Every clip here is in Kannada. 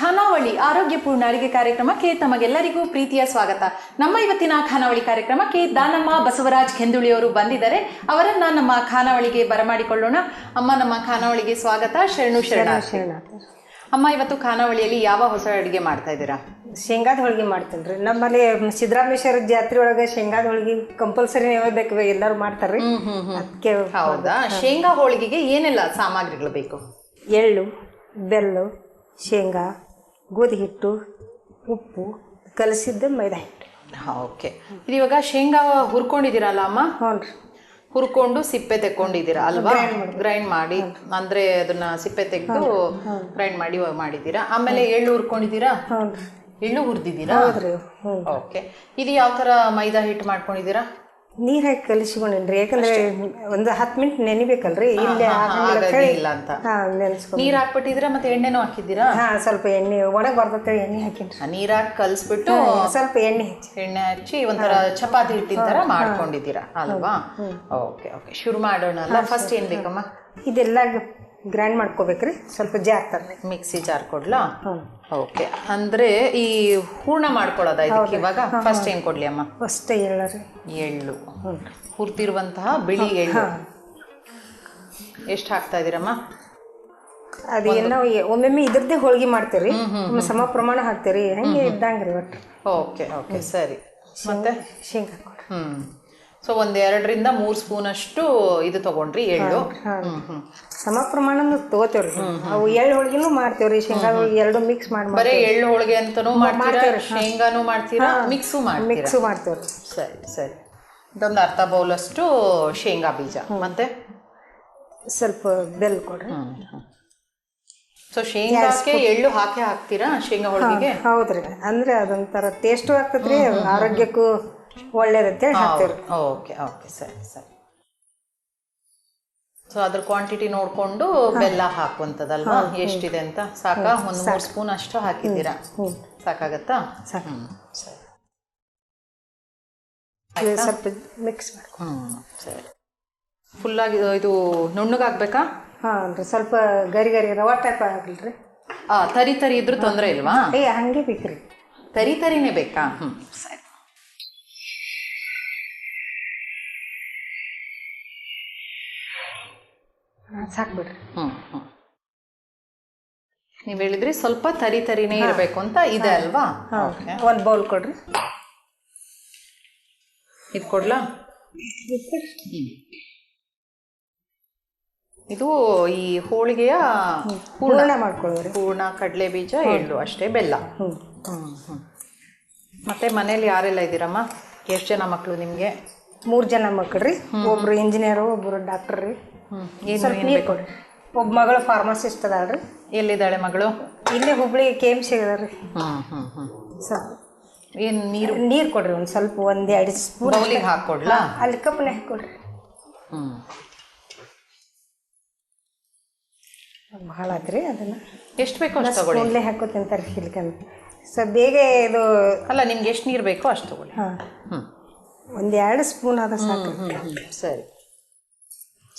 ಖಾನಾವಳಿ ಆರೋಗ್ಯಪೂರ್ಣ ಅಡಿಗೆ ಕಾರ್ಯಕ್ರಮಕ್ಕೆ ತಮಗೆಲ್ಲರಿಗೂ ಪ್ರೀತಿಯ ಸ್ವಾಗತ. ನಮ್ಮ ಇವತ್ತಿನ ಖಾನಾವಳಿ ಕಾರ್ಯಕ್ರಮಕ್ಕೆ ದಾನಮ್ಮ ಬಸವರಾಜ್ ಕೆಂದುಳಿಯವರು ಬಂದಿದ್ದಾರೆ. ಅವರನ್ನ ನಮ್ಮ ಖಾನಾವಳಿಗೆ ಬರಮಾಡಿಕೊಳ್ಳೋಣ. ಅಮ್ಮ ನಮ್ಮ ಖಾನಾವಳಿಗೆ ಸ್ವಾಗತ. ಶರಣು ಶರಣ ಅಮ್ಮ ಇವತ್ತು ಖಾನಾವಳಿಯಲ್ಲಿ ಯಾವ ಹೊಸ ಅಡುಗೆ ಮಾಡ್ತಾ ಇದ್ದೀರಾ? ಶೇಂಗಾದ ಹೋಳಿಗೆ ಮಾಡ್ತೀನಿ ರೀ ನಮ್ಮಲ್ಲಿ ಸಿದ್ದರಾಮೇಶ್ವರ ಜಾತ್ರೆ ಒಳಗೆ ಶೇಂಗಾದ ಹೋಳಿಗೆ ಕಂಪಲ್ಸರಿ ಬೇಕು ಎಲ್ಲರೂ ಮಾಡ್ತಾರೆ ಅದಕ್ಕೆ ಹೌದಾ? ಶೇಂಗಾ ಹೋಳಿಗೆಗೆ ಏನೆಲ್ಲ ಸಾಮಗ್ರಿಗಳು ಬೇಕು? ಎಳ್ಳು ಬೆಲ್ಲು ಶೇಂಗಾ ಗೋಧಿ ಹಿಟ್ಟು ಉಪ್ಪು ಕಲಸಿದ್ದ ಮೈದಾ ಹಿಟ್ಟು. ಓಕೆ. ಇದು ಇವಾಗ ಶೇಂಗಾ ಹುರ್ಕೊಂಡಿದ್ದೀರಲ್ಲ ಅಮ್ಮ? ಹ್ಞೂ ರೀ ಹುರ್ಕೊಂಡು ಸಿಪ್ಪೆ ತೆಕ್ಕೊಂಡಿದ್ದೀರಾ ಅಲ್ವಾ? ಗ್ರೈಂಡ್ ಮಾಡಿ. ಅಂದ್ರೆ ಅದನ್ನ ಸಿಪ್ಪೆ ತೆಗೆದು ಗ್ರೈಂಡ್ ಮಾಡಿ ಮಾಡಿದ್ದೀರಾ? ಆಮೇಲೆ ಎಳ್ಳು ಹುರ್ಕೊಂಡಿದ್ದೀರಾ? ಎಳ್ಳು ಹುರಿದಿದ್ದೀರಾ? ಓಕೆ. ಇದು ಯಾವ ತರ ಮೈದಾ ಹಿಟ್ಟು ಮಾಡ್ಕೊಂಡಿದ್ದೀರಾ? ನೀರು ಹಾಕಿ ಕಲಿಸ್ಕೊಂಡೇನ್ರಿ? ಯಾಕಂದ್ರೆ ಒಂದು ಹತ್ತು ಮಿನಿಟ್ ನೆನಿಬೇಕಲ್ರಿ? ಇಲ್ಲೇ ನೀರ್ ಹಾಕ್ಬಿಟ್ಟಿದ್ರ ಮತ್ತೆ ಎಣ್ಣೆನೂ ಹಾಕಿದ್ದೀರಾ? ಹಾ ಸ್ವಲ್ಪ ಎಣ್ಣೆ ಒಣಗ್ ಬರ್ತೈತೆ ಎಣ್ಣೆ ಹಾಕಿನ್ರಿ. ಆ, ನೀರ್ ಹಾಕಿ ಕಲ್ಸ್ಬಿಟ್ಟು ಸ್ವಲ್ಪ ಎಣ್ಣೆ ಹಚ್ಚಿ. ಎಣ್ಣೆ ಹಚ್ಚಿ ಒಂಥರ ಚಪಾತಿ ಹಿಟ್ಟಿನ ತರ ಮಾಡ್ಕೊಂಡಿದ್ದೀರಾ ಅಲ್ವಾ? Okay okay. ಶುರು ಮಾಡೋಣ ಅಲ್ಲ ಫಸ್ಟ್ ಏನ್ ಬೇಕಮ್ಮ? ಇದೆಲ್ಲ ಗ್ರೈಂಡ್ ಮಾಡ್ಕೋಬೇಕ್ರಿ. ಸ್ವಲ್ಪ ಜಾರ್ ತರಲಿ ಮಿಕ್ಸಿ ಜಾರ್ ಕೊಡ್ಲಾ? ಹ್ಞೂ ಓಕೆ ಅಂದ್ರೆ ಈ ಹೂರ್ಣ ಮಾಡ್ಕೊಳ್ಳೋದ ಇದಕ್ಕೆ ಇವಾಗ? ಫಸ್ಟ್ ಏನು ಕೊಡ್ಲಿ ಅಮ್ಮ? ಫಸ್ಟ್ ಎಳ್ಳರಿ ಎಳ್ಳು. ಹ್ಞೂ ಹುರ್ತಿರುವಂತಹ ಬಿಳಿ ಎಳ್ಳು. ಎಷ್ಟು ಹಾಕ್ತಾ ಇದ್ದೀರಮ್ಮ ಅದು ಏನೋ ಒಮ್ಮೊಮ್ಮೆ ಇದ್ರದ್ದೇ ಹೋಳಿಗೆ ಮಾಡ್ತೀರಿ. ಸಮ ಪ್ರಮಾಣ ಹಾಕ್ತೀರಿ. ಹಂಗೆ ಇದ್ದಂಗ್ರಿ ಒಟ್ಟು. ಓಕೆ ಓಕೆ ಸರಿ. ಮತ್ತೆ? ಶೇಂಗಾ ಕೊಡ್ರಿ. ಹ್ಮ್. ಸೊ ಒಂದ್ ಎರಡರಿಂದ ಮೂರ್ ಸ್ಪೂನ್ ಅಷ್ಟು ಇದು ತಗೊಂಡ್ರಿ ಎಳ್ಳು. ಸಮ ಪ್ರಮಾಣ ತಗೋತೇವ್ರಿ. ಅವು ಎಳ್ಳು ಹೋಳಿಗೆನೂ ಮಾಡ್ತೇವ್ರಿ ಶೇಂಗಾ ಹೋಳಿಗೆ ಎರಡು ಮಿಕ್ಸ್ ಮಾಡಿ ಬರೀ ಎಳ್ಳು ಹೋಳಿಗೆ ಅಂತಾನೂ ಮಾಡ್ತೀರಾ? ಶೇಂಗಾನು ಮಾಡ್ತೀರಾ? ಮಿಕ್ಸು ಮಾಡಿ ಮಿಕ್ಸು ಮಾಡ್ತೇವ್ರಿ. ಸರಿ ಸರಿ. ಇದೊಂದು ಅರ್ಧ ಬೌಲ್ ಅಷ್ಟು ಶೇಂಗಾ ಬೀಜ. ಮತ್ತೆ? ಸ್ವಲ್ಪ ಬೆಲ್ಲ ಕೊಡ್ರಿ. ಸೊ ಶೇಂಗಾಕ್ಕೆ ಎಳ್ಳು ಹಾಕಿ ಹಾಕ್ತೀರಾ ಶೇಂಗಾ ಹೋಳಿಗೆಗೆ? ಹೌದ್ರಿ. ಅಂದ್ರೆ ಅದೊಂಥರ ಟೇಸ್ಟು ಆಗ್ತದ್ರಿ ಆರೋಗ್ಯಕ್ಕೂ ಒಳ್ಳೇದಂತೇಳಿ ಹಾಕ್ತೀವಿ ಓಕೆ ಓಕೆ ಸರಿ ಸರಿ. ಸೊ ಅದ್ರ ಕ್ವಾಂಟಿಟಿ ನೋಡಿಕೊಂಡು ಬೆಲ್ಲ ಹಾಕುವಂಥದ್ದಲ್ವಾ? ಎಷ್ಟಿದೆ ಅಂತ? ಸಾಕ? ಒಂದು ಮೂರು ಸ್ಪೂನ್ ಅಷ್ಟು ಹಾಕಿದ್ದೀರಾ? ಸಾಕಾಗತ್ತಾ? ಹ್ಮ್ ಸರಿ. ಸ್ವಲ್ಪ ಮಿಕ್ಸ್ ಮಾಡಿ ಹ್ಮ್ ಸರಿ. ಫುಲ್ಲಾಗಿ ಇದು ನುಣ್ಣಗಾಗಬೇಕಾ ಹಾಂ ರೀ ಸ್ವಲ್ಪ ಗರಿ ಗರಿ ರವಾ ಟೈಪ್ ಆಗಲ್ರಿ. ಆ ತರಿ ತರಿ ಇದ್ರೂ ತೊಂದರೆ ಇಲ್ವಾ? ಏ ಹಂಗೆ ಬೇಕ್ರಿ. ತರಿ ತರಿನೇ ಬೇಕಾ? ಹ್ಞೂ ಸರಿ. ಹಾಂ ಸಾಕು ಬಿಡ್ರಿ ನೀವ್ ಹೇಳಿದ್ರಿ ಸ್ವಲ್ಪ ತರಿ ತರಿನೇ ಇರಬೇಕು ಅಂತ ಇದೆ ಅಲ್ವಾ? ಒಂದ್ ಬೌಲ್ ಕೊಡ್ರಿ. ಇದು ಕೊಡ್ಲಾ? ಇದು ಈ ಹೋಳಿಗೆಯ ಹೂರ್ಣ. ಮಾಡ್ಕೊಳ್ಳೋರಿ. ಹೂರ್ಣ ಕಡಲೆ ಬೀಜ ಎಳ್ಳು ಅಷ್ಟೇ ಬೆಲ್ಲ. ಹ್ಞೂ ಹ್ಮ್ ಹ್ಮ್. ಮತ್ತೆ ಮನೇಲಿ ಯಾರೆಲ್ಲ ಇದ್ದೀರಮ್ಮ? ಎಷ್ಟು ಜನ ಮಕ್ಕಳು ನಿಮ್ಗೆ? ಮೂರು ಜನ ಮಕ್ಕಳ್ರಿ ಒಬ್ರು ಇಂಜಿನಿಯರು ಒಬ್ರು ಡಾಕ್ಟರ್ ರೀ. ಸ್ವಲ್ಪ ನೀರು ಕೊಡಿ ಒಬ್ಬ ಮಗಳು ಫಾರ್ಮಸಿಸ್ಟ್ ಅದಾಳ್ರಿ. ಎಲ್ಲಿದ್ದಾಳೆ ಮಗಳು? ಇಲ್ಲೇ ಹುಬ್ಳಿ ಕೆ ಎಂ ಸಿ ಅದಾಳ್ರಿ. ಹ್ಮ್ ಸ್ವಲ್ಪ ಏನು ನೀರು? ನೀರು ಕೊಡ್ರಿ ಒಂದು ಸ್ವಲ್ಪ ಒಂದು ಎರಡು ಸ್ಪೂನ್ ಬೌಲಿಗೆ ಹಾಕೊಡ್ಲಾ? ಅಲ್ಲಿ ಕಪ್ಪನೆ ಹಾಕೊಡ್ರಿ. ಹ್ಞೂ ಭಾಳ ಆತ್ರಿ ಅದನ್ನ. ಎಷ್ಟು ಬೇಕೋ ಅಷ್ಟು ತಗೊಳ್ಳಿ. ಹಾಕೋ ತಿಂತಾರೆ ಹಿಲ್ಕಂದು ಸೊ ಬೇಗ ಇದು ಅಲ್ಲ ನಿಮ್ಗೆ ಎಷ್ಟು ನೀರು ಬೇಕೋ ಅಷ್ಟು ತಗೊಳ್ಳಿ. ಹಾಂ. ಹ್ಮ್. ಒಂದು ಎರಡು ಸ್ಪೂನ್ ಆದ ಸಾಕು. ಸರಿ.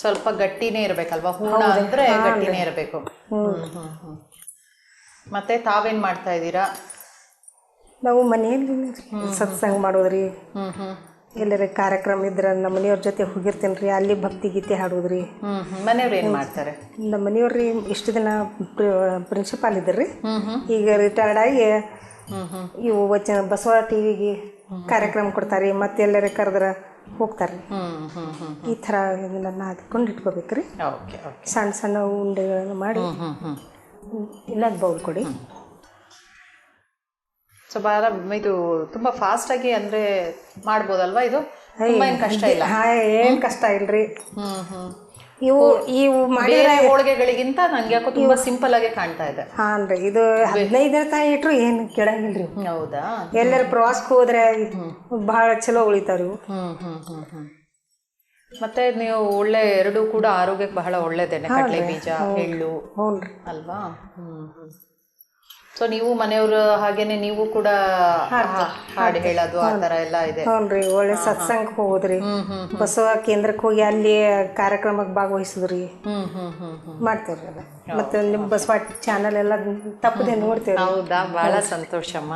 ಸ್ವಲ್ಪ ಗಟ್ಟಿನೇ ಇರಬೇಕಲ್ವಾ? ಹೂರ್ಣ ಅಂದ್ರೆ ಗಟ್ಟಿನೇ ಇರಬೇಕು. ಮತ್ತೆ ತಾವೇನ್ ಮಾಡ್ತಾ ಇದ್ದೀರಾ? ನಾವು ಮನೆಯಲ್ಲಿ ಸತ್ಸಂಗ ಮಾಡೋದ್ರಿ. ಎಲ್ಲರ ಕಾರ್ಯಕ್ರಮ ಇದ್ರ ನಮ್ಮ ಮನೆಯವ್ರ ಜೊತೆ ಹೋಗಿರ್ತೀನಿ ರೀ ಅಲ್ಲಿ ಭಕ್ತಿ ಗೀತೆ ಹಾಡೋದ್ರಿ. ಮನೆಯವ್ರು ಏನು ಮಾಡ್ತಾರೆ? ನಮ್ಮ ಮನೆಯವ್ರಿ ಇಷ್ಟು ದಿನ ಪ್ರಿನ್ಸಿಪಾಲ್ ಇದ್ರಿ ಈಗ ರಿಟೈರ್ಡ್ ಆಗಿ ಇವು ವಚನ ಬಸವ ಟಿವಿಗೆ ಕಾರ್ಯಕ್ರಮ ಕೊಡ್ತಾರೆ. ಮತ್ತೆ ಎಲ್ಲರ ಕರೆದ್ರ ಹೋಗ್ತಾರೆ ಈ ಥರ ಇದನ್ನ ಹಾಕೊಂಡು ಇಟ್ಕೋಬೇಕ್ರಿ. ಸಣ್ಣ ಸಣ್ಣ ಉಂಡೆಗಳನ್ನು ಮಾಡಿ ಇನ್ನೊಂದು ಬೌಲ್ ಕೊಡಿ. ಸೊ ಬಾರ ಇದು ತುಂಬಾ ಫಾಸ್ಟ್ ಆಗಿ ಅಂದ್ರೆ ಮಾಡ್ಬೋದಲ್ವಾ ಇದು? ಏನ್ ಕಷ್ಟ ಇಲ್ಲ. ಹಾಂ ಏನು ಕಷ್ಟ ಇಲ್ರಿ. ಹ್ಮ್ ಹ್ಮ್. ಇವು ಇವು ಬೇರೆ ಹೋಳಿಗೆಗಳಿಗಿಂತ ನಂಗೆ ಯಾಕೋ ತುಂಬಾ ಸಿಂಪಲ್ ಆಗಿ ಕಾಣ್ತಾ ಇದೆ. ಹಾನ್ ರೀ ಇದು ಹದಿನೈದು ದಿನ ತಾಯಿ ಇಟ್ರು ಏನು ಕೇಳಂಗಿಲ್ರಿ ಇವು. ಹೌದಾ? ಎಲ್ಲರ ಪ್ರವಾಸಕ್ಕೆ ಹೋದ್ರೆ ಬಹಳ ಚಲೋ ಉಳಿತಾವ್ರಿ ಇವು ಮತ್ತೆ ನೀವು ಒಳ್ಳೆ ಎರಡು ಕೂಡ ಆರೋಗ್ಯಕ್ಕೆ ಬಹಳ ಒಳ್ಳೇದೇನೆ ಕಡಲೆ ಬೀಜ ಎಳ್ಳು ಅಲ್ವಾ? ಹ್ಮ್. ಸೊ ನೀವು ಮನೆಯವರು ಹಾಗೇನೆ ನೀವು ಕೂಡ ಹಾಡು ಹೇಳೋದು ಆ ತರ ಎಲ್ಲ ಇದೆ. ಹ್ಞೂ ಒಳ್ಳೆ ಸತ್ಸಂಗ ಹೋಗುದ್ರಿ. ಬಸವ ಕೇಂದ್ರಕ್ಕೆ ಹೋಗಿ ಅಲ್ಲಿ ಕಾರ್ಯಕ್ರಮಕ್ಕೆ ಭಾಗವಹಿಸಿದ್ರಿ. ಮಾಡ್ತೇವ್ರಿ ಅದ. ಮತ್ತೆ ನಿಮ್ಮ ಬಸವ ಚಾನಲ್ ಎಲ್ಲ ತಪ್ಪದೆ ನೋಡ್ತೇವೆ ಹೌದಾ? ಬಹಳ ಸಂತೋಷಮ್ಮ.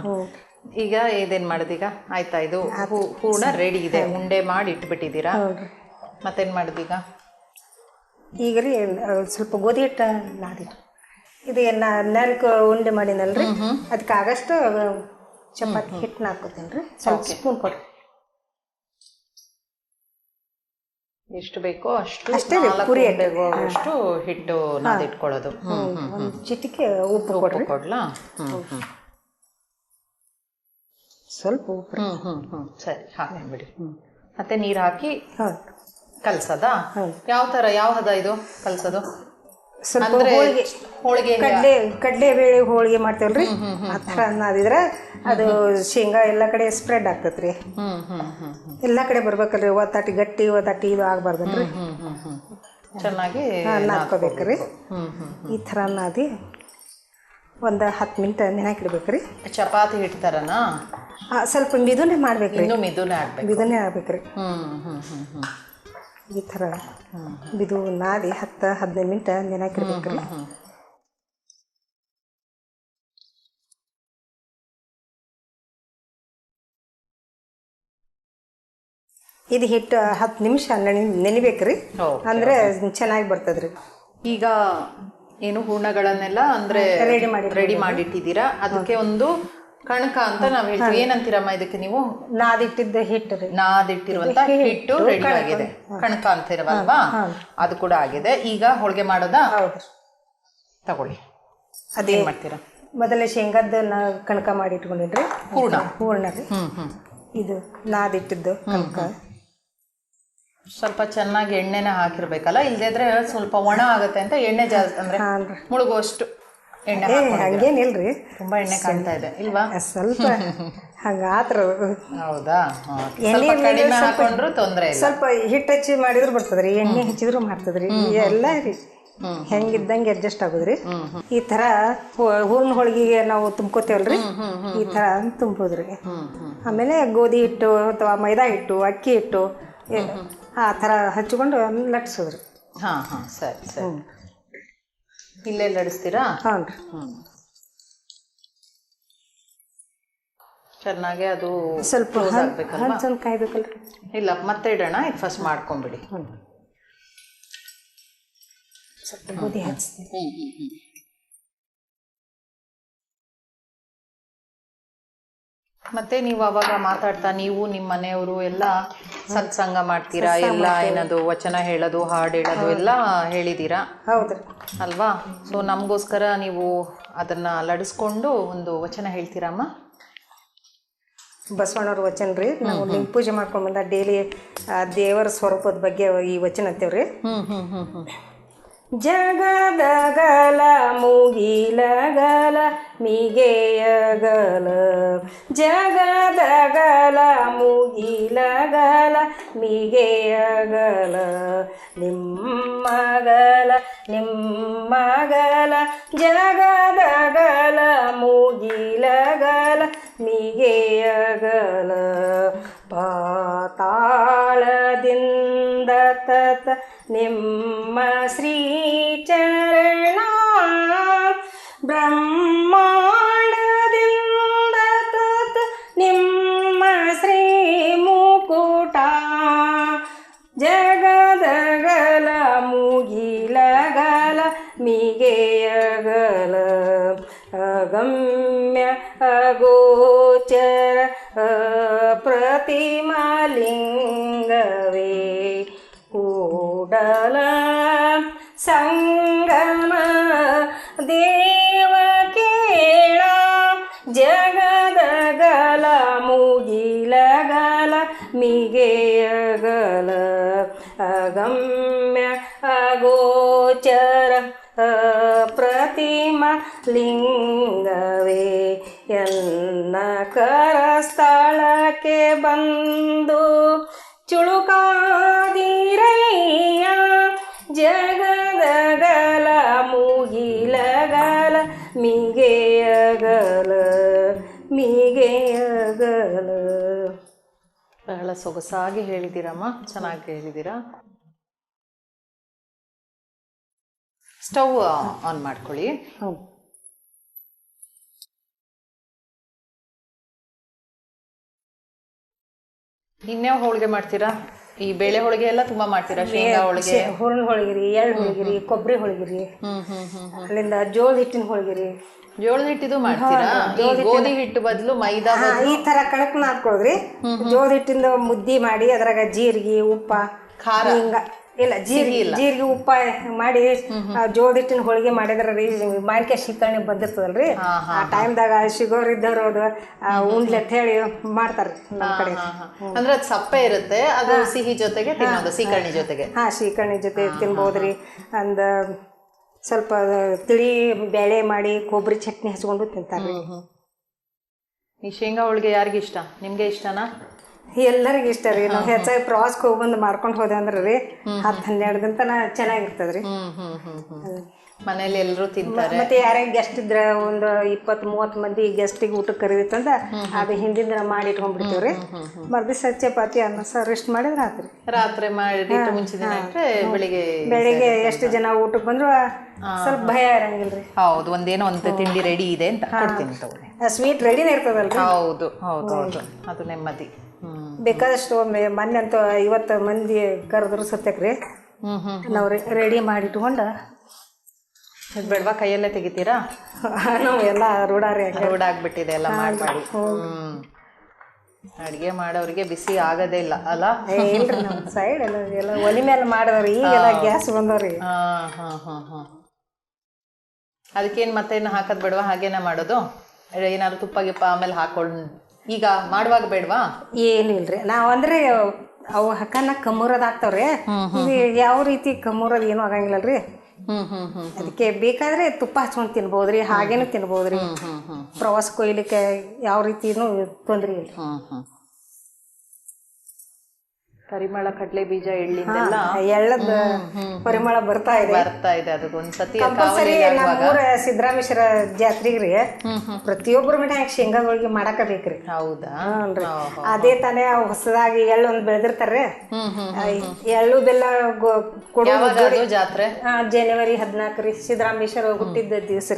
ಈಗ ಇದೇನ್ ಮಾಡೋದೀಗ? ಆಯ್ತಾ ಇದು? ಹೂಣ ರೆಡಿ ಇದೆ. ಉಂಡೆ ಮಾಡಿ ಇಟ್ಬಿಟ್ಟಿದ್ದೀರಾ? ಮತ್ತೇನ್ ಮಾಡೋದೀಗ? ಈಗ ರೀ ಸ್ವಲ್ಪ ಗೋಧಿ ಹಿಟ್ಟು ನಾದಿ ಇದು ಎಲ್ಲ ನಾಲ್ಕು ಉಂಡೆ ಮಾಡಿನಲ್ರಿ? ಅದಕ್ಕೆ ಆಗಷ್ಟು ಚಪಾತಿ ಹಿಟ್ಟನ್ನ ಹಾಕೋತೀನಿ ರೀ. ಸ್ವಲ್ಪ ಸ್ಪೂನ್ ಕೊಡ್ರಿ. ಎಷ್ಟು ಬೇಕೋ ಅಷ್ಟು ಅಷ್ಟೇ ಪುರಿ ಅಷ್ಟು ಹಿಟ್ಟು ನಾದಿಟ್ಕೊಳ್ಳೋದು. ಒಂದು ಚಿಟಿಕೆ ಉಪ್ಪು ಕೊಡ್ರಿ. ಕೊಡ್ಲಾ? ಸ್ವಲ್ಪ ಉಪ್ಪು ಹ್ಞೂ ಹ್ಞೂ ಹ್ಞೂ ಸರಿ ಹಾಕಿ ಬಿಡಿ. ಮತ್ತೆ ನೀರು ಹಾಕಿ ಕಲ್ಸದಾ? ಯಾವ ತರ ಯಾವ ಹದ ಇದು ಕಲ್ಸೋದು? ಸ್ವಲ್ಪ ಹೋಳಿಗೆ ಹೋಳಿಗೆ ಕಡ್ಲೆ ಕಡ್ಲೆ ಬೇಳೆ ಹೋಳಿಗೆ ಮಾಡ್ತೇವಲ್ರಿ? ಆ ಥರ ನಾದಿದ್ರೆ ಅದು ಶೇಂಗಾ ಎಲ್ಲ ಕಡೆ ಸ್ಪ್ರೆಡ್ ಆಗ್ತೈತ್ರಿ. ಎಲ್ಲ ಕಡೆ ಬರ್ಬೇಕಲ್ರಿ ಒತ್ತಾಟಿ ಗಟ್ಟಿ ಒತ್ತಾಟಿ ಇದು ಆಗ್ಬಾರ್ದಲ್ರಿ ಚೆನ್ನಾಗಿ ನಾದ್ಕೋಬೇಕ್ರಿ. ಈ ಥರ ನಾದಿ ಒಂದು ಹತ್ತು ಮಿನಿಟ್ ನೆನಕಿಡ್ಬೇಕ್ರಿ ಚಪಾತಿ ಹಿಡ್ತಾರನಾ ಸ್ವಲ್ಪ ಮಿದುನೆ ಮಾಡ್ಬೇಕ್ರಿ. ಮಿದುನೆ ಆಗ್ಬೇಕು. ಮಿದುನೆ ಆಗ್ಬೇಕ್ರಿ. ಹ್ಞೂ ಹ್ಞೂ ಹ್ಞೂ ಹ್ಮ್. ಈ ಥರ ಇದು ನಾದಿ ಹತ್ತು ಹದಿನೈದು ಮಿನಿಟ್ ರೀ ಇದು ಹಿಟ್ಟು ಹತ್ತು ನಿಮಿಷ ನೆನೆ ನೆನಿಬೇಕ್ರಿ. ಅಂದ್ರೆ ಚೆನ್ನಾಗಿ ಬರ್ತದ್ರಿ. ಈಗ ಏನು ಹೂರ್ಣಗಳನ್ನೆಲ್ಲ ಅಂದ್ರೆ ರೆಡಿ ಮಾಡಿ ರೆಡಿ ಮಾಡಿಟ್ಟಿದ್ದೀರಾ? ಅದಕ್ಕೆ ಒಂದು ಕಣಕ ಅಂತ ನಾವ್ ಹೇಳ್ತೀವಿ. ಏನಂತೀರಮ್ಮ ಇದಕ್ಕೆ ನೀವು? ನಾದಿಟ್ಟಿದ್ದ ಹಿಟ್ಟು ರೀ. ನಾದಿಟ್ಟಿರುವಂತ ಹಿಟ್ಟು ರೆಡಿ ಆಗಿದೆ. ಕಣಕ ಅಂತಿರವಲ್ವಾ ಅದು ಕೂಡ ಆಗಿದೆ. ಈಗ ಹೋಳಿಗೆ ಮಾಡೋದಾ? ತಗೊಳ್ಳಿ. ಅದೇನ್ ಮಾಡ್ತೀರ? ಮೊದಲೇ ಶೇಂಗಾದ ನಾ ಕಣಕ ಮಾಡಿ ಇಟ್ಕೊಂಡಿನ್ರಿ ಹೂರ್ಣ. ಹೂರ್ಣ ರೀ. ಹ್ಮ್ ಇದು ನಾದಿಟ್ಟಿದ್ದು ಕಣಕ. ಸ್ವಲ್ಪ ಚೆನ್ನಾಗಿ ಎಣ್ಣೆನ ಹಾಕಿರ್ಬೇಕಲ್ಲ? ಇಲ್ದಿದ್ರೆ ಸ್ವಲ್ಪ ಒಣ ಆಗತ್ತೆ ಅಂತ ಎಣ್ಣೆ ಜಾಸ್ತಿ ಅಂದ್ರೆ ಮುಳುಗುವಷ್ಟು. ಎಣ್ಣೆ. ಹಂಗೇನಿಲ್ರಿ ತುಂಬಾ ಎಣ್ಣೆ ಕಾಣ್ತಾ ಇದೆ ಇಲ್ವಾ? ಸ್ವಲ್ಪ ಹಂಗ ಆತ್ರ ಹೌದಾ ಎಣ್ಣೆ ಸ್ವಲ್ಪ ಕಡಿಮೆ ಹಾಕೊಂಡ್ರು ತೊಂದ್ರೆ ಇಲ್ಲ. ಸ್ವಲ್ಪ ಹಿಟ್ಟು ಹಚ್ಚಿ ಮಾಡಿದ್ರು ಬರ್ತದ್ರಿ ಎಣ್ಣೆ ಹಚ್ಚಿದ್ರು ಮಾಡ್ತದ್ರಿ ಎಲ್ಲ ರೀ. ಹೆಂಗಿದ್ದಂಗೆ ಅಡ್ಜಸ್ಟ್ ಆಗುದ್ರಿ. ಈ ತರ ಹೂರ್ಣ ಹೋಳಿಗೆಗೆ ನಾವು ತುಂಬ್ಕೋತೇವಲ್ರಿ. ಈ ತರ ತುಂಬೋದ್ರಿ ಆಮೇಲೆ ಗೋಧಿ ಹಿಟ್ಟು ಅಥವಾ ಮೈದಾ ಹಿಟ್ಟು ಅಕ್ಕಿ ಹಿಟ್ಟು ಆ ಥರ ಹಚ್ಕೊಂಡು ಲಟ್ಸೋದ್ರಿ. ಹಾ ಹಾ ಸರಿ ಸರಿ. ಇಲ್ಲೇ ಲಡಿಸ್ತೀರಾ ಹಾಂ ರೀ ಚೆನ್ನಾಗಿ ಅದು ಸ್ವಲ್ಪ ಸ್ವಲ್ಪ ಆಗ್ಬೇಕಲ್ವಾ? ಹಂಚನ್ ಕಾಯ್ಬೇಕಲ್ರಿ. ಇಲ್ಲ ಮತ್ತೆ ಇಡೋಣ ಇದು ಫಸ್ಟ್ ಮಾಡ್ಕೊಂಬಿಡಿ. ಹ್ಞೂ ಸ್ವಲ್ಪ ಗೋಧಿ ಹಚ್ತೀನಿ ಮತ್ತೆ ನೀವು ಅವಾಗ ಮಾತಾಡ್ತಾ ನೀವು ನಿಮ್ಮ ಮನೆಯವರು ಎಲ್ಲ ಸತ್ಸಂಗ ಮಾಡ್ತೀರಾ? ಎಲ್ಲ ಏನದು ವಚನ ಹೇಳೋದು ಹಾಡು ಹೇಳೋದು ಎಲ್ಲ ಹೇಳಿದೀರಾ? ಹೌದ್ರಿ ಅಲ್ವಾ? ಸೊ ನಮಗೋಸ್ಕರ ನೀವು ಅದನ್ನ ಲಡಿಸ್ಕೊಂಡು ಒಂದು ವಚನ ಹೇಳ್ತೀರಮ್ಮ ಬಸವಣ್ಣವ್ರ ವಚನ ರೀ. ನಾವು ಲಿಂಗ ಪೂಜೆ ಮಾಡ್ಕೊಂಡು ಬಂದ ಡೈಲಿ ದೇವರ ಸ್ವರೂಪದ ಬಗ್ಗೆ ಈ ವಚನ ಅಂತೇವ್ರಿ. ಹ್ಮ್ ಹ್ಮ್ ಹ್ಮ್ ಹ್ಮ್. ಜಗದಗಲ ಮುಗಿಲಗಲ ಮಿಗೆಯಗಲ. ಜಗದಗಲ ಮುಗಿಲಗಲ ಮಿಗೆಯಗಲ. ನಿಮ್ಮಗಲ ನಿಮ್ಮಗಲ ಜಗದಗಲ ಮುಗಿಲಗಲ ಮಿಗೆಯಗಲ. ಪಾತಾಳದಿಂದ ತತ ನಿಮ್ಮ ಶ್ರೀಚರಣ ಬ್ರಹ್ಮಾಂಡದಿಂದ ತತ ನಿಮ್ಮ ಶ್ರೀ ಮುಕುಟ ಜಗದಗಲ ಮುಗಿಲಗಲ ಮಿಗೆಯಗಲ ಅಗಮ್ಯ ಕೂಡಲ ಸಂಗಮ ದೇವ ಕೇಳ? ಜಗದಗಲ ಮುಗಿಲಗಲ ಮಿಗೆಯಗಲ ಅಗಮ್ಯ ಅಗೋಚರ ಪ್ರತಿಮ ಲಿಂಗವೇ ಎನ್ನ ಕರ ಸ್ಥಳಕ್ಕೆ ಬಂದು ಚುಳುಕಾದಿರಯ್ಯ ಜಗದಗಲ ಮುಗಿಲಗಲ ಮಿಗೆಯಗಲ ಅಗಲ, ಮೀಗೆ ಅಗಲ. ಬಹಳ ಸೊಗಸಾಗಿ ಹೇಳಿದ್ದೀರಮ್ಮ, ಚೆನ್ನಾಗಿ ಹೇಳಿದ್ದೀರಾ ಸ್ಟವ್ ಆನ್ ಮಾಡ್ಕೊಳ್ಳಿ. ಇನ್ಯಾವ ಹೋಳಿಗೆ ಮಾಡ್ತೀರಾ? ಈ ಬೇಳೆ ಹೋಳಿಗೆ ಎಲ್ಲ ತುಂಬಾ ಮಾಡ್ತೀರಾ? ಶೇಂಗಾ ಹೋಳಿಗೆ? ಹೂರ್ಣ ಹೋಳಿಗಿರಿ ಎಳ್ಳು ಹೋಳಿಗಿರಿ ಕೊಬ್ಬರಿ ಹೋಳಿಗಿರಿ ಅಲ್ಲಿಂದ ಜೋಳ ಹಿಟ್ಟಿನ ಹೋಳಿಗಿರಿ ಜೋಳದ ಹಿಟ್ಟಿದು ಮಾಡ್ತೀರಾ? ಗೋಧಿ ಹಿಟ್ಟು ಬದಲು ಮೈದಾ ಈ ತರ ಕಣಕ್ ಮಾಡ್ಕೊಳ್ರಿ ಜೋಳದ ಹಿಟ್ಟಿಂದ ಮುದ್ದಿ ಮಾಡಿ ಅದ್ರಾಗ ಜೀರಿಗೆ ಉಪ್ಪ ಖಾರ. ಹಿಂಗ ಇಲ್ಲ ಜೀರಿಗೆ ಜೀರಿಗೆ ಉಪ್ಪ ಮಾಡಿ ಜೋಡಿಟ್ಟಿನ ಹೋಳಿಗೆ ಮಾಡಿದ್ರ ರೀ. ಮಾವಿನಕಾಯಿ ಶೀಕರಣೆ ಬಂದಿರ್ತದಲ್ರಿ. ಆ ಟೈಮ್ದಾಗ ಶುಗರ್ ಇದ್ದವ್ರು ಅದು ಉಂಡ್ಲಿ ಅಂತ ಹೇಳಿ ಮಾಡ್ತಾರೆ ನಮ್ಮ ಕಡೆ. ಅಂದ್ರೆ ಅದು ಸಪ್ಪೆ ಇರುತ್ತೆ ಅದು ಸಿಹಿ ಜೊತೆಗೆ ತಿನ್ನೋದು ಸೀಕರಣಿ ಜೊತೆಗೆ. ಹಾ ಸೀಕರ್ಣಿ ಜೊತೆ ತಿನ್ಬೋದ್ರಿ ಅಂದ ಸ್ವಲ್ಪ ತಿಳಿ ಬೇಳೆ ಮಾಡಿ ಕೊಬ್ಬರಿ ಚಟ್ನಿ ಹಚ್ಕೊಂಡು ತಿಂತಾರೆ ಈ ಶೇಂಗಾ ಹೋಳಿಗೆ ಯಾರಿಗಿಷ್ಟ? ನಿಮ್ಗೆ ಇಷ್ಟನಾ? ಎಲ್ಲರಿಗೂ ಇಷ್ಟ ರೀ. ನಾವು ಹೆಚ್ಚಾಗಿ ಪ್ರವಾಸಕ್ಕೆ ಹೋಗಿ ಬಂದು ಮಾಡ್ಕೊಂಡು ಹೋದೆ ಅಂದ್ರೆ ರೀ ಹತ್ತು ಹನ್ನೆರಡು ದಿನ ತನ ಚೆನ್ನಾಗಿರ್ತದೆ ರೀ. ಮನೇಲಿ ಎಲ್ಲರೂ ತಿಂತಾರೆ. ಮತ್ತೆ ಯಾರೇ ಗೆಸ್ಟ್ ಇದ್ರೆ ಒಂದು ಇಪ್ಪತ್ ಮೂವತ್ ಮಂದಿ ಗೆಸ್ಟಿಗೆ ಊಟಕ್ಕೆ ಕರೀತಂದ ಅದು ಹಿಂದಿನ ದಿನ ಮಾಡಿ ಇಟ್ಕೊಂಡ್ಬಿಡ್ತೀವ್ರಿ ಮರ್ದಿವ್ಸ ಚಪಾತಿ ಅನ್ನ ಸಾರು ರೆಸ್ಟ್ ಮಾಡಿದ್ರೆ ರಾತ್ರಿ ರಾತ್ರಿ ಮಾಡಿ ಮುಂಚಿನ ಬೆಳಿಗ್ಗೆ ಬೆಳಿಗ್ಗೆ ಎಷ್ಟು ಜನ ಊಟಕ್ಕೆ ಬಂದ್ರು ಸ್ವಲ್ಪ ಭಯ ಇರಂಗಿಲ್ರಿ ಹೌದು ಒಂದೇನೋ ಒಂದು ತಿಂಡಿ ರೆಡಿ ಇದೆ ಅಂತ ಕೊಡ್ತೀನಿ ಸ್ವೀಟ್ ರೆಡಿನೇ ಇರ್ತದಲ್ರಿ. ಹೌದು ಹೌದು ಹೌದು. ಅದು ನೆಮ್ಮದಿ. ಬೇಕಾದಷ್ಟು ಒಮ್ಮೆ ಮೊನ್ನೆ ಅಂತ ಐವತ್ತು ಮಂದಿ ಕರೆದ್ರು ಸತ್ಯಕ್ರಿ ಹ್ಮ್ ಹ್ಞೂ ನಾವು ರೆಡಿ ಮಾಡಿ ಇಟ್ಕೊಂಡು. ಇದು ಬೇಡವಾ ಕೈಯಲ್ಲೇ ತೆಗಿತೀರಾ? ನಾವು ಎಲ್ಲ ರೂಢಾರಿ ರೂಢಾಗ್ಬಿಟ್ಟಿದೆ ಎಲ್ಲ ಮಾಡಿ ಮಾಡಿ. ಹ್ಮ್. ಅಡಿಗೆ ಮಾಡೋರಿಗೆ ಬಿಸಿ ಆಗೋದೇ ಇಲ್ಲ ಅಲ್ಲ? ಇಲ್ರಿ ನಮ್ಮ ಸೈಡ್ ಎಲ್ಲ ಎಲ್ಲ ಒಲಿ ಮೇಲೆ ಮಾಡಿದವ್ರಿ ಈಗೆಲ್ಲ ಗ್ಯಾಸ್ ಬಂದವ್ರಿ. ಹಾಂ ಹಾಂ ಹಾಂ ಹಾಂ. ಅದಕ್ಕೇನು ಮತ್ತೇನು ಹಾಕೋದು ಬೇಡವಾ ಹಾಗೇನ ಮಾಡೋದು? ಏನಾದ್ರು ತುಪ್ಪ ಗಿಪ್ಪ ಆಮೇಲೆ ಹಾಕೊಂಡು ಈಗ ಮಾಡುವಾಗ ಬೇಡವಾ? ಏನಿಲ್ರಿ ನಾವ್ ಅಂದ್ರೆ ಅವು ಹಕ್ಕನ ಕಮ್ಮೂರದ್ ಆಗ್ತಾವ್ರಿ ಇದು ಯಾವ ರೀತಿ ಕಮ್ಮೂರದ್ ಏನು ಆಗಂಗಿಲ್ಲಲ್ರಿ. ಹ್ಮ್ ಅದಕ್ಕೆ ಬೇಕಾದ್ರೆ ತುಪ್ಪ ಹಚ್ಕೊಂಡ್ ತಿನ್ಬೋದ್ರಿ ಹಾಗೇನು ತಿನ್ಬೋದ್ರಿ. ಪ್ರವಾಸ ಕೊಯ್ಲಿಕ್ಕೆ ಯಾವ ರೀತಿನೂ ತೊಂದ್ರೆ ಇಲ್ಲ ಪರಿಮಳ ಕಡಲೆ ಬೀಜ ಎಳ್ಳಿಂದೆಲ್ಲ ಎಳ್ಳದ ಪರಿಮಳ ಬರ್ತಾ ಇದೆ. ಬರ್ತಾ ಇದೆ ಅದಕ್ಕೊಂದ್ಸತಿ ಸಿದ್ದರಾಮೇಶ್ವರ ಜಾತ್ರೆಗೆ ರೀ ಪ್ರತಿಯೊಬ್ಬರ ಮನ್ಯಾಗ ಶೇಂಗಾ ಹೋಳಿಗೆ ಮಾಡಾಕ ಬೇಕ್ರಿ ಹೌದಾ? ಅದೇ ತಾನೇ ಹೊಸದಾಗಿ ಎಳ್ಳು ಒಂದ್ ಆ, ಎಳ್ಳು ಬೆಲ್ಲ ಜಾತ್ರೆ? ಜನವರಿ ಹದಿನಾಲ್ಕು ರೀ. ಸಿದ್ದರಾಮೇಶ್ವರ ಹುಟ್ಟಿದ್ದ ದಿವಸ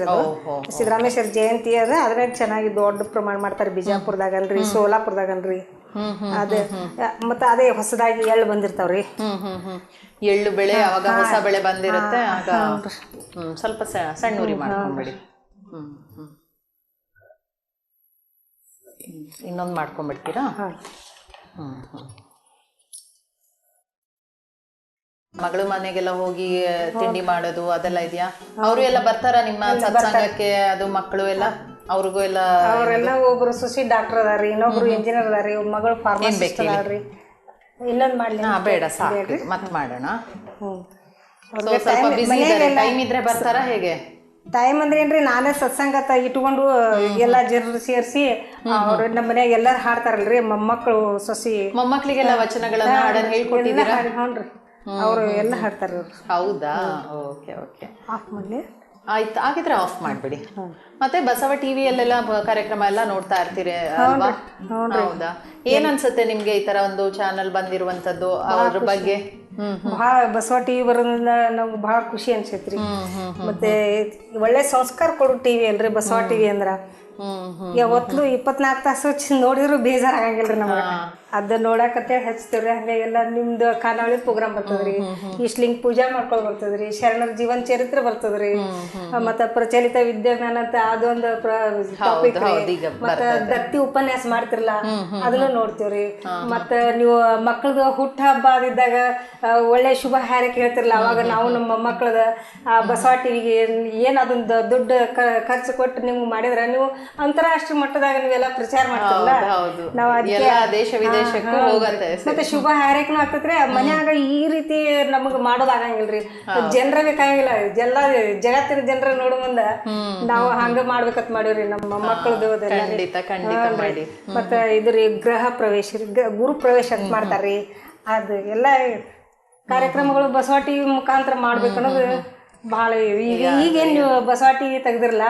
ಸಿದ್ದರಾಮೇಶ್ವರ ಜಯಂತಿ ಅದ ಅದ್ರಾಗ ಚೆನ್ನಾಗಿ ದೊಡ್ಡ ಪ್ರಮಾಣ ಮಾಡ್ತಾರೆ ಬಿಜಾಪುರದಾಗಲ್ರಿ ಸೋಲಾಪುರದಾಗಲ್ರಿ. ಅದೇ ಮತ್ತೆ ಅದೇ ಹೊಸದಾಗಿ ಎಳ್ಳು ಬಂದಿರ್ತಾವ್ರಿ. ಎಳ್ಳು ಬೆಳೆ ಅವಾಗ ಹೊಸ ಬೆಳೆ ಬಂದಿರುತ್ತೆ ಆಗ ಸ್ವಲ್ಪ ಸಣ್ಣ ಉರಿ ಮಾಡ್ಕೊಂಬಿಡಿ. ಇನ್ನೊಂದು ಮಾಡ್ಕೊಂಬಿಡ್ತೀರಾ? ಮಗಳು ಮನೆಗೆಲ್ಲ ಹೋಗಿ ತಿಂಡಿ ಮಾಡೋದು ಅದೆಲ್ಲ ಇದೆಯಾ? ಅವರು ಎಲ್ಲ ಬರ್ತಾರ ನಿಮ್ಮ ಸತ್ಸಂಗಕ್ಕೆ ಅದು ಮಕ್ಕಳು ಎಲ್ಲ? ಅವ್ರಿಗೂ ಎಲ್ಲ ಅವರೆಲ್ಲ ಒಬ್ರು ಸುಸಿ ಡಾಕ್ಟರ್ ಅದಾರಿ ಇನ್ನೊಬ್ರು ಇಂಜಿನಿಯರ್ ಅದಾರಿ ಒಬ್ಬ ಮಗಳು ಫಾರ್ಮಸಿಸ್ಟ್ ಅದಾರಿ ಇನ್ನೊಂದ್ ಮಾಡ್ಲಿ ಹಾ ಬೇಡ ಸಾಕು. ಮತ್ತೆ ಮಾಡೋಣ. ಸ್ವಲ್ಪ ಬಿಸಿ ಇದ್ದಾರೆ. ಟೈಮ್ ಇದ್ರೆ ಬರ್ತಾರ ಹೇಗೆ? ಟೈಮ್ ಅಂದ್ರೆ ಏನ್ರಿ ನಾನೇ ಸತ್ಸಂಗತ ಇಟ್ಕೊಂಡು ಎಲ್ಲಾ ಜನರು ಸೇರಿಸಿ ಅವ್ರ ನಮ್ಮ ಮನ್ಯಾಗ ಎಲ್ಲಾರು ಹಾಡ್ತಾರಲ್ರಿ ಮೊಮ್ಮಕ್ಕಳು ಸೊಸಿ. ಮೊಮ್ಮಕ್ಕಳಿಗೆಲ್ಲ ವಚನಗಳನ್ನ ಹಾಡನ್ನ ಹೇಳ್ಕೊಟ್ಟಿದ್ದೀರಾ ಅವ್ರು ಎಲ್ಲ ಹಾಡ್ತಾರ ಹೌದಾ? Okay okay. ಆಫ್ ಮಾಡ್ಲಿ. ಆಯ್ತು ಆಗಿದ್ರೆ ಆಫ್ ಮಾಡ್ಬಿಡಿ. ಮತ್ತೆ ಬಸವ ಟಿವಿಯಲ್ಲೆಲ್ಲ ಕಾರ್ಯಕ್ರಮ ಎಲ್ಲ ನೋಡ್ತಾ ಇರ್ತೀರಿ ಅಲ್ವಾ? ಹೌದಾ? ಏನ್ ಅನ್ಸುತ್ತೆ ನಿಮ್ಗೆ ಈ ತರ ಒಂದು ಚಾನಲ್ ಬಂದಿರುವಂತದ್ದು ಅದ್ರ ಬಗ್ಗೆ? ಬಹಳ ಬಸವ ಟಿವಿ ಬರೋದ್ರಿಂದ ನಮ್ಗೆ ಬಹಳ ಖುಷಿ ಅನ್ಸೈತ್ರಿ. ಮತ್ತೆ ಒಳ್ಳೆ ಸಂಸ್ಕಾರ ಕೊಡು ಟಿವಿ ಅಲ್ರಿ ಬಸವ ಟಿವಿ ಅಂದ್ರ. ಯಾವತ್ತೂ ಇಪ್ಪತ್ನಾಲ್ಕು ತಾಸು ನೋಡಿದ್ರು ನೋಡಿದ್ರು ರೀ ನಮ್ಗೆ. ಅದ ನೋಡಕತ್ತೆ ಹಚ್ತೇವ್ರಿ ಎಲ್ಲ ನಿಮ್ದು ಖಾನಾವಳಿ ಪ್ರೋಗ್ರಾಮ್ ಬರ್ತದ್ರಿ. ಇಷ್ಟ್ಲಿಂಗ್ ಪೂಜಾ ಮಾಡ್ಕೊಳ್ ಬರ್ತದ್ರಿ ಶರಣರ ಜೀವನ ಚರಿತ್ರೆ ಬರ್ತದ್ರಿ. ಮತ್ತ ಪ್ರಚಲಿತ ವಿದ್ಯಮಾನ ಅಂತ ಅದೊಂದು ಟಾಪಿಕ್ ಮತ್ತ ದತ್ತಿ ಉಪನ್ಯಾಸ ಮಾಡ್ತಿರ್ಲ ಅದನ್ನು ನೋಡ್ತೇವ್ರಿ. ಮತ್ತ ನೀವು ಮಕ್ಕಳದ ಹುಟ್ಟ ಹಬ್ಬ ಆದಿದ್ದಾಗ ಒಳ್ಳೆ ಶುಭ ಹಾರೈಕೆ ಹೇಳ್ತಿರಲ್ಲ ಅವಾಗ ನಾವು ನಮ್ಮ ಮಕ್ಕಳದ ಬಸವ ಟಿವಿಗೆ ಏನ್ ಅದೊಂದು ದುಡ್ಡು ಖರ್ಚು ಕೊಟ್ಟು ನಿಮ್ಗೆ ಮಾಡಿದ್ರ ನೀವು ಅಂತಾರಾಷ್ಟ್ರೀಯ ಮಟ್ಟದಾಗ ನೀವೆಲ್ಲ ಪ್ರಚಾರ ಮಾಡ್ತಾರಲ್ಲ? ನಾವ್ ಅದಕ್ಕೆ ದೇಶ ವಿದೇಶಕ್ಕೂ ಹೋಗತ್ತೆ ಮತ್ತೆ ಶುಭ ಹಾರೈಕೆನೂ ಆಗ್ತೈತ್ರಿ. ಮನ್ಯಾಗ ಈ ರೀತಿ ನಮಗ್ ಮಾಡೋದಾಗಂಗಿಲ್ರಿ ಜನರ ಬೇಕಾಗಿಲ್ಲ ಎಲ್ಲ ಜಗತ್ತಿನ ಜನರ ನೋಡೋ ಮುಂದ ನಾವು ಹಂಗ ಮಾಡ್ಬೇಕಂತ ಮಾಡೀವ್ರಿ ನಮ್ಮ ಮಕ್ಕಳದು ಅದೆಲ್ಲ ರೀ. ಖಂಡಿತ ಖಂಡಿತ ಮಾಡಿ. ಮತ್ತ ಇದ್ರಿ ಗೃಹ ಪ್ರವೇಶ ಗುರು ಪ್ರವೇಶ ಅಂತ ಮಾಡ್ತಾರ್ರಿ. ಅದು ಎಲ್ಲ ಕಾರ್ಯಕ್ರಮಗಳು ಬಸವ ಟಿವಿ ಮುಖಾಂತರ ಮಾಡ್ಬೇಕು ಅನ್ನೋದು ಭಾಳ ಈಗ ಈಗೇನು ನೀವು ಬಸವಾಟಿ ತೆಗ್ದಿರಲ್ಲ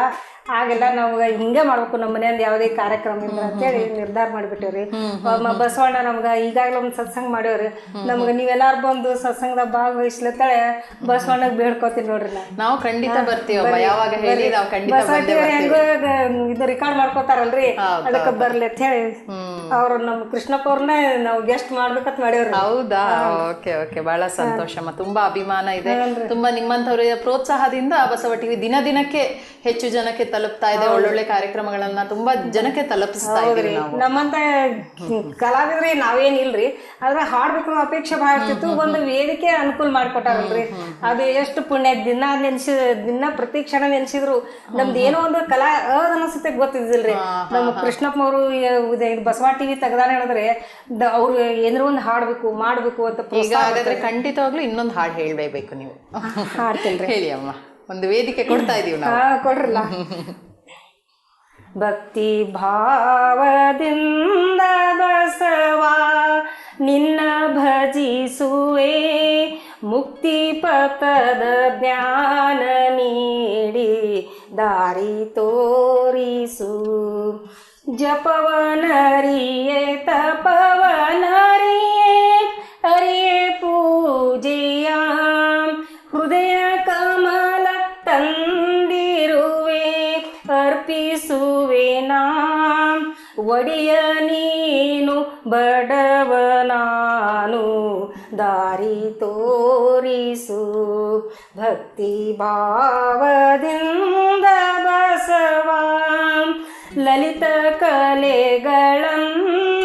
ಆಗೆಲ್ಲ ನಮ್ಗೆ ಹಿಂಗೆ ಮಾಡ್ಬೇಕು ನಮ್ಮ ಮನೆಯಿಂದ ಯಾವುದೇ ಕಾರ್ಯಕ್ರಮ ಇಲ್ಲ ಅಂತೇಳಿ ನಿರ್ಧಾರ ಮಾಡಿಬಿಟ್ಟೇವ್ರಿ. ಬಸವಣ್ಣ ನಮ್ಗೆ ಈಗಾಗಲೇ ಒಂದು ಸತ್ಸಂಗ ಮಾಡ್ಯಾವ್ರಿ. ನಮ್ಗೆ ನೀವೆಲ್ಲಾರು ಬಂದು ಸತ್ಸಂಗದಾಗ ಭಾಗವಹಿಸ್ಲತ್ತಾಳೆ ಬಸವಣ್ಣಗೆ ಬೇಡ್ಕೋತೀನಿ ನೋಡ್ರಿ ನಾವು ಖಂಡಿತ ಬರ್ತೀವಿ ಯಾವಾಗ ಹೇಳಿ ನಾವು ಖಂಡಿತ ಬಂದೇ ಹೆಂಗ ಇದು ರೆಕಾರ್ಡ್ ಮಾಡ್ಕೋತಾರಲ್ರಿ ಅದಕ್ಕೆ ಬರ್ಲಿ ಅಂತ ಹೇಳಿ. ಅವ್ರು ನಮ್ಮ ಕೃಷ್ಣಪ್ಪ ಅವ್ರನ್ನ ನಾವು ಗೆಸ್ಟ್ ಮಾಡ್ಬೇಕಂತ ಮಾಡ್ಯಾವ್ರಿ. ಹೌದಾ? Okay okay. ಬಹಳ ಸಂತೋಷಮ್ಮ ತುಂಬಾ ಅಭಿಮಾನ ಇದೆ. ತುಂಬಾ ನಿಮ್ಮಂಥವ್ರ ಪ್ರೋತ್ಸಾಹದಿಂದ ಬಸವ ಟಿವಿ ದಿನ ದಿನಕ್ಕೆ ಹೆಚ್ಚು ಜನಕ್ಕೆ ತಲುಪ್ತಾ ಇದೆ. ಒಳ್ಳೊಳ್ಳೆ ಕಾರ್ಯಕ್ರಮಗಳನ್ನ ತುಂಬಾ ಜನಕ್ಕೆ ತಲುಪಿಸ್ತಾ ಇದ್ರಿ ನಾವು. ನಮ್ಮಂತ ಕಲಾವಿದ್ರಿ ನಾವೇನ್ ಇಲ್ರಿ. ಆದ್ರೆ ಹಾಡ್ಬೇಕು ಅಪೇಕ್ಷೆ ಭಾಳ ಇರ್ತಿತ್ತು. ಒಂದು ವೇದಿಕೆ ಅನುಕೂಲ ಮಾಡ್ಕೊಟ್ಟಾರಲ್ರಿ. ಅದು ಎಷ್ಟು ಪುಣ್ಯ ದಿನ ನೆನ್ಸಿ ದಿನ ಪ್ರತಿ ಕ್ಷಣ ನೆನ್ಸಿದ್ರು ನಮ್ದು ಏನೋ ಒಂದು ಕಲಾ ಅನಿಸುತ್ತೆ ಗೊತ್ತಿದ್ದಿಲ್ರಿ. ನಮ್ಮ ಕೃಷ್ಣಪ್ಪ ಅವರು ಬಸವ ಟಿವಿ ತೆಗ್ದಾನೆ ಹೇಳಿದ್ರೆ ಅವ್ರು ಏನಾರು ಒಂದು ಹಾಡ್ಬೇಕು ಮಾಡ್ಬೇಕು ಅಂತ ಈಗ ಹಾಗಾದ್ರೆ ಖಂಡಿತವಾಗ್ಲೂ ಇನ್ನೊಂದು ಹಾಡು ಹೇಳ್ಬೇಕು ನೀವು. ಹಾಡ್ತೀನಿ ಹೇಳಿ ಅಮ್ಮ ಒಂದು ವೇದಿಕೆ ಕೊಡ್ತಾ ಇದೀವಿ ನಾವು. ಕೊಡ್ರಲ್ಲ. ಭಕ್ತಿ ಭಾವದಿಂದ ಬಸವ, ನಿನ್ನ ಭಜಿಸುವೆ, ಮುಕ್ತಿ ಪಥದ ಜ್ಞಾನ ನೀಡಿ, ದಾರಿ ತೋರಿಸು. ಜಪವನರಿಯೇ ಒಡೆಯ ನೀನು ಬಡವ ನಾನು ದಾರಿ ತೋರಿಸು ಭಕ್ತಿ ಭಾವದಿಂದ ಬಸವ. ಲಲಿತ ಕಲೆಗಳನ್ನು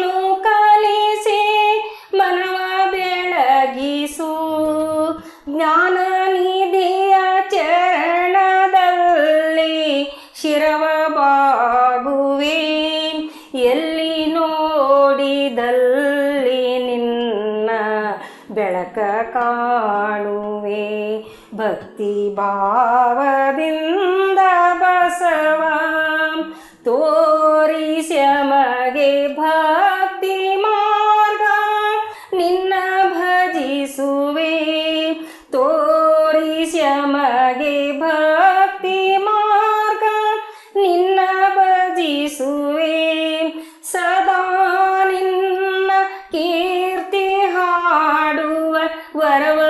ಭಾವದಿಂದ ಬಸವ ತೋರಿಸ್ಯಮಗೆ ಭಕ್ತಿ ಮಾರ್ಗ, ನಿನ್ನ ಭಜಿಸುವೆ. ತೋರಿಸ್ಯಮಗೆ ಭಕ್ತಿ ಮಾರ್ಗ, ನಿನ್ನ ಭಜಿಸುವೆ. ಸದಾ ನಿನ್ನ ಕೀರ್ತಿ ಹಾಡುವ, ವರವ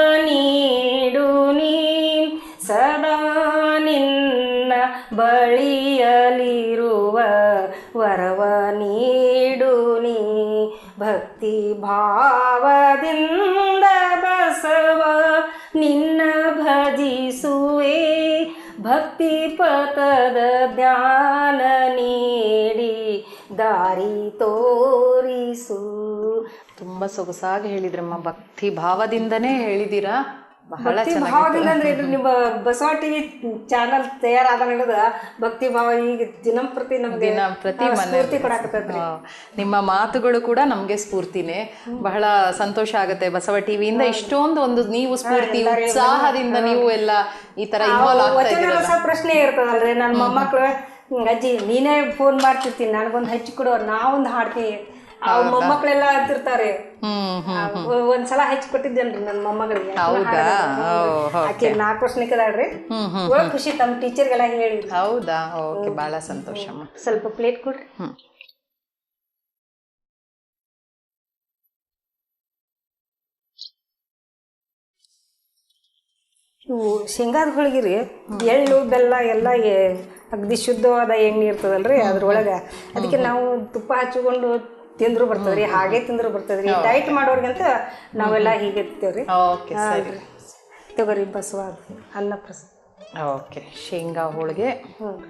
ಪಥದ ಜ್ಞಾನ ನೀಡಿ ದಾರಿ ತೋರಿಸು. ತುಂಬಾ ಸೊಗಸಾಗಿ ಹೇಳಿದ್ರಮ್ಮ ಭಕ್ತಿ ಭಾವದಿಂದನೇ ಹೇಳಿದೀರಾ? ಭಕ್ತಿ ಭಾವದಿಂದ ಅಂದ್ರೆ ನಿಮ್ಮ ಬಸವ ಟಿವಿ ಚಾನಲ್ ತಯಾರಾದ ನಡೆದ ಭಕ್ತಿ ಭಾವ ಈಗ ದಿನಂಪ್ರತಿ ನಮ್ಗೆ ದಿನ ಪ್ರತಿ ಸ್ಫೂರ್ತಿ ಕೊಡಾಕತ್ತೈತ್ರಿ ನಿಮ್ಮ ಮಾತುಗಳು ಕೂಡ ನಮ್ಗೆ ಸ್ಫೂರ್ತಿನೇ. ಬಹಳ ಸಂತೋಷ ಆಗುತ್ತೆ ಬಸವ ಟಿವಿಯಿಂದ ಇಷ್ಟೊಂದು ಒಂದು ನೀವು ಸ್ಫೂರ್ತಿ ಉತ್ಸಾಹದಿಂದ ನೀವು ಎಲ್ಲ ಈ ತರ ಇನ್ವಾಲ್ವ್ ಆಗ್ತಾ ಪ್ರಶ್ನೆ ಇರ್ತದಲ್ರಿ. ನನ್ನ ಮೊಮ್ಮಕ್ಳು "ಹ್ಮ್, ಅಜ್ಜಿ ನೀನೇ ಫೋನ್ ಮಾಡ್ತಿರ್ತೀನಿ. ನನಗೊಂದು ಹಚ್ಚಿ ಕೊಡು. ನಾವೊಂದು ಹಾಡ್ತೀನಿ ಆ ಮೊಮ್ಮಕ್ಳೆಲ್ಲ ಅಂತಿರ್ತಾರೆ ಒಂದ್ಸಲ ಹಚ್ಚಿ ಕೊಟ್ಟಿದ್ದೇನ್ರಿ ನನ್ನ ಮೊಮ್ಮಗಳಿಗೆ. ಆಕೆ ನಾಲ್ಕು ವರ್ಷನಿಕದಾಳ್ರಿ ಒಳಗ್ ಖುಷಿ ತಮ್ಮ ಟೀಚರ್ಗೆಲ್ಲ ಹೇಳಿ. ಹೌದಾ? ಓಕೆ ಬಹಳ ಸಂತೋಷಮ್ಮ ಸ್ವಲ್ಪ ಪ್ಲೇಟ್ ಕೊಡ್ರಿ. ಇವು ಶೇಂಗಾದ ಹೋಳಿಗೆ ಎಳ್ಳು ಬೆಲ್ಲ ಎಲ್ಲ ಅಗ್ದಿ ಅಗದಿ ಶುದ್ಧವಾದ ಎಣ್ಣೆ ಇರ್ತದಲ್ರಿ ಅದ್ರೊಳಗೆ. ಅದಕ್ಕೆ ನಾವು ತುಪ್ಪ ಹಚ್ಚಿಕೊಂಡು ತಿಂದ್ರು ಬರ್ತದ್ರಿ ಹಾಗೆ ತಿಂದ್ರು ಬರ್ತದ್ರಿ. ಡಯಟ್ ಮಾಡೋರ್ಗಂತ ನಾವೆಲ್ಲ ಹೀಗೆ ಇರ್ತೀವ್ರಿ ಓಕೆ ಸರಿ. ತಗೋರಿ ಬಸವ ಅನ್ನ ಪ್ರಸ ಓಕೆ ಶೇಂಗಾ ಹೋಳಿಗೆ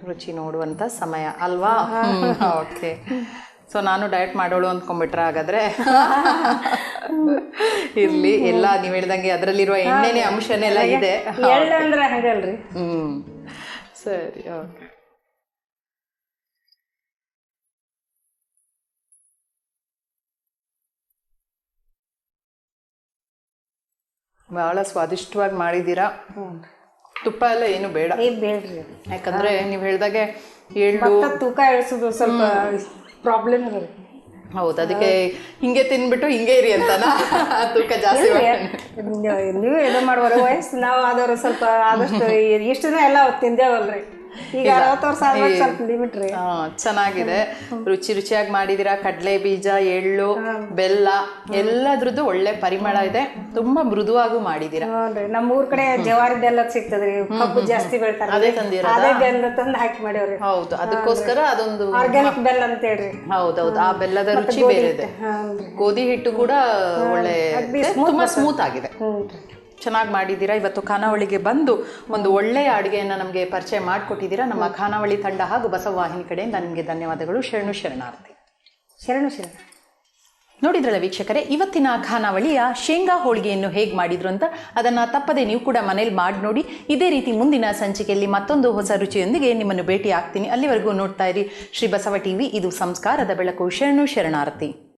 ರುಚಿ ನೋಡುವಂತ ಸಮಯ ಅಲ್ವಾ? ಓಕೆ ಸೊ ನಾನು ಡಯಟ್ ಮಾಡೋಳು ಅಂದ್ಕೊಂಡ್ಬಿಟ್ರೆ ಹಾಗಾದ್ರೆ? ಇರ್ಲಿ ಎಲ್ಲ ನೀವು ಹೇಳ್ದಂಗೆ ಅದರಲ್ಲಿರುವ ಎಣ್ಣೆನೆ ಅಂಶನೆಲ್ಲ ಇದೆ. ಹ್ಮ್. ಸರಿ ಓಕೆ ಬಹಳ ಸ್ವಾದಿಷ್ಟವಾಗಿ ಮಾಡಿದ್ದೀರಾ? ತುಪ್ಪ ಎಲ್ಲ ಏನು ಬೇಡ. ಏ ಬೇಡ್ರಿ. ಯಾಕಂದ್ರೆ ನೀವು ಹೇಳ್ದಾಗೆ ಎಳ್ಳು ಮತ್ತ ತೂಕ ಇಳಿಸೋದು ಸ್ವಲ್ಪ ಪ್ರಾಬ್ಲಮ್ ಅದ ಹೌದು ಅದಕ್ಕೆ ಹಿಂಗೆ ತಿನ್ಬಿಟ್ಟು ಹಿಂಗೆ ಇರಿ ಅಂತ ತೂಕ ಜಾಸ್ತಿ. ನೀವು- ಏನೋ ಮಾಡುವ ಮಾಡುವರೆ ವಯಸ್ಸು ನಾವು ಆದವ್ರು ಸ್ವಲ್ಪ ಆದಷ್ಟು ಎಷ್ಟು ದಿನ ಎಲ್ಲ ತಿಂದೇವಲ್ರಿ. ಚೆನ್ನಾಗಿದೆ. ರುಚಿ ರುಚಿಯಾಗಿ ಮಾಡಿದಿರಾ ಕಡಲೆ ಬೀಜ ಎಳ್ಳು ಬೆಲ್ಲ ಎಲ್ಲದ್ರದ್ದು ಒಳ್ಳೆ ಪರಿಮಳ ಇದೆ. ತುಂಬಾ ಮೃದುವಾಗು ಮಾಡಿದೀರ. ನಮ್ಮ ಊರ್ ಕಡೆ ಜವಾರಿ ಬೆಲ್ಲ ಸಿಗ್ತದ್ರಿ. ಕಬ್ಬು ಜಾಸ್ತಿ ಬೆಳಿತಾರೆ ಅದೇ ತಂದಿರ ಅದೇ ಬೆಲ್ಲ ತಂದು ಹಾಕಿ ಮಾಡ್ಯಾವ್ರಿ ಹೌದು. ಅದಕ್ಕೋಸ್ಕರ ಅದೊಂದು ಆರ್ಗ್ಯಾನಿಕ್ ಬೆಲ್ಲ ಅಂತ ಹೇಳ್ರಿ ಹೌದೌದು. ಆ ಬೆಲ್ಲದ ರುಚಿ ಬೇರೆ ಇದೆ. ಗೋಧಿ ಹಿಟ್ಟು ಕೂಡ ಒಳ್ಳೆ. ತುಂಬಾ ಸ್ಮೂತ್ ಆಗಿದೆ. ಚೆನ್ನಾಗಿ ಮಾಡಿದ್ದೀರಾ? ಇವತ್ತು ಖಾನಾವಳಿಗೆ ಬಂದು ಒಂದು ಒಳ್ಳೆಯ ಅಡುಗೆಯನ್ನು ನಮಗೆ ಪರಿಚಯ ಮಾಡಿಕೊಟ್ಟಿದ್ದೀರಾ? ನಮ್ಮ ಖಾನಾವಳಿ ತಂಡ ಹಾಗೂ ಬಸವವಾಹಿನಿ ಕಡೆಯಿಂದ ನಿಮಗೆ ಧನ್ಯವಾದಗಳು. ಶರಣು ಶರಣಾರ್ಥಿ. ಶರಣು ಶರಣ. ನೋಡಿದ್ರಲ್ಲ ವೀಕ್ಷಕರೇ ಇವತ್ತಿನ ಖಾನಾವಳಿಯ ಶೇಂಗಾ ಹೋಳಿಗೆಯನ್ನು ಹೇಗೆ ಮಾಡಿದ್ರು ಅಂತ ಅದನ್ನು ತಪ್ಪದೆ ನೀವು ಕೂಡ ಮನೇಲಿ ಮಾಡಿ ನೋಡಿ. ಇದೇ ರೀತಿ ಮುಂದಿನ ಸಂಚಿಕೆಯಲ್ಲಿ ಮತ್ತೊಂದು ಹೊಸ ರುಚಿಯೊಂದಿಗೆ ನಿಮ್ಮನ್ನು ಭೇಟಿ ಆಗ್ತೀನಿ ಅಲ್ಲಿವರೆಗೂ ನೋಡ್ತಾ ಇರಿ ಶ್ರೀ ಬಸವ ಟಿವಿ. ಇದು ಸಂಸ್ಕಾರದ ಬೆಳಕು. ಶರಣು ಶರಣಾರ್ಥಿ.